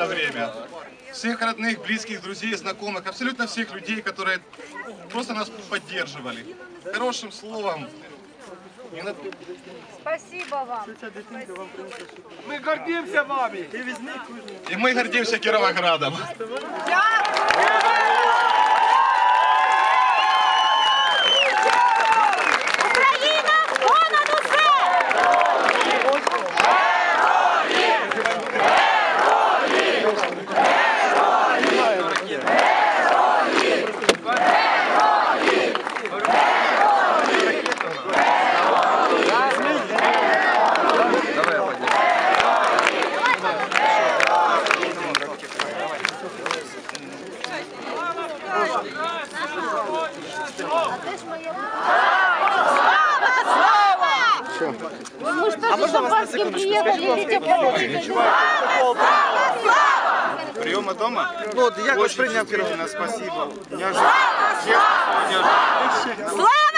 время. Всех родных, близких, друзей, знакомых, абсолютно всех людей, которые просто нас поддерживали. Хорошим словом. Не на- Спасибо вам. Ми гордимося вами. И мы гордимся Кировоградом. Україна Мы что, а можно вас на секундочку? Скажіть, будь дома? Вот, я як вас прийняв? Спасибо. Слава, слава, Слава!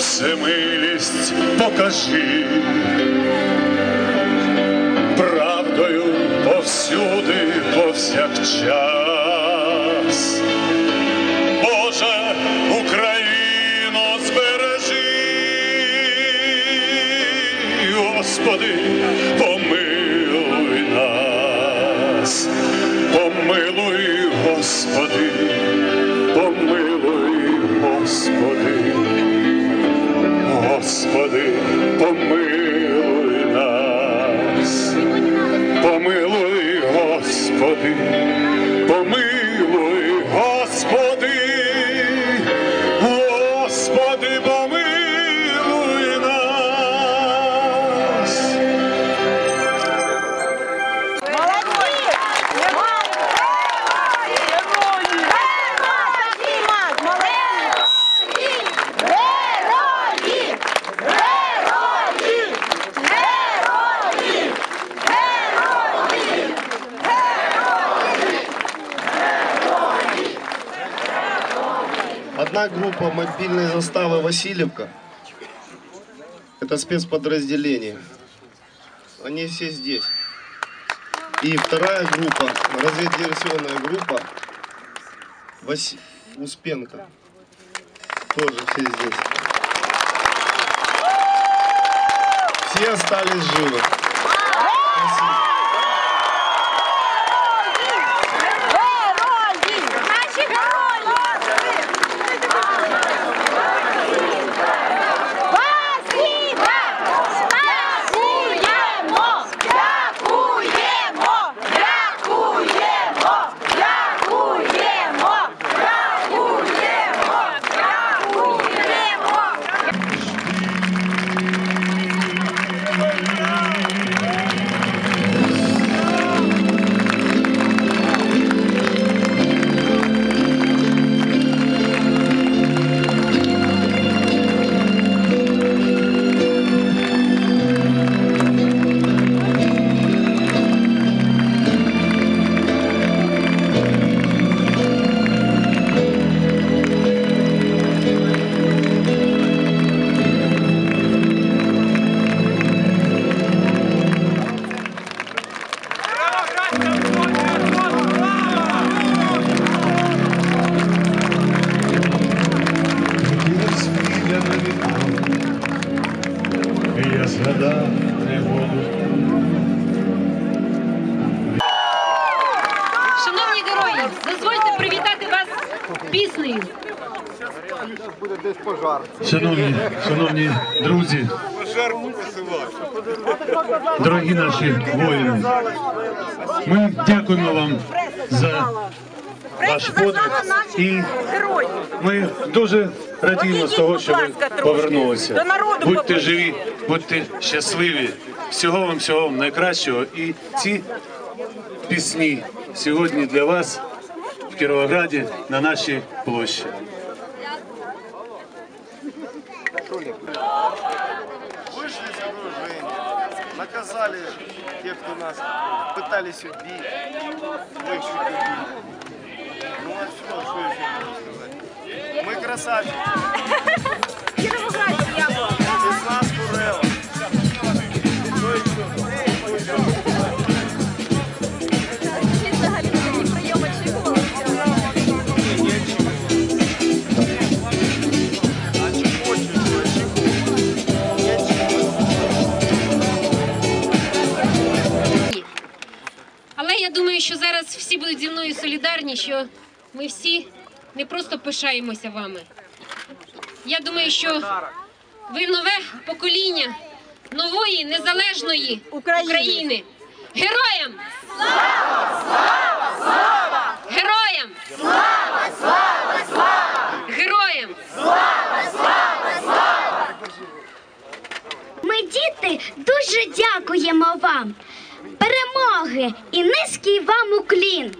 Всемилість покажи. Правдою повсюди, повсякчас. Боже, Україну збережи, Господи, Господи, помилуй нас. Помилуй, Господи, Одна группа мобильной заставы Васильевка. Это спецподразделение. Они все здесь. И вторая группа, разведдиверсионная группа Васи... Успенко. Тоже все здесь. Все остались живы. Спасибо. Пожар. Шановні, шановні друзі, дорогі наші воїни, ми дякуємо вам за ваш подвиг і ми дуже радіємо з того, що ви повернулися. Будьте живі, будьте щасливі. Всього вам, всього вам найкращого. І ці пісні сьогодні для вас Кировограде на нашей площади Вышли из окружения, наказали тех, кто нас пытались убить. Мы их убили. Ну а что, что еще можно сказать? Мы красавчики. Солідарні, що ми всі не просто пишаємося вами. Я думаю, що ви нове покоління нової незалежної України. Героям! Героям! Слава! Слава! Слава! Героям! Слава! Слава! Слава! Ми, діти, дуже дякуємо вам. Перемоги і низький вам уклін.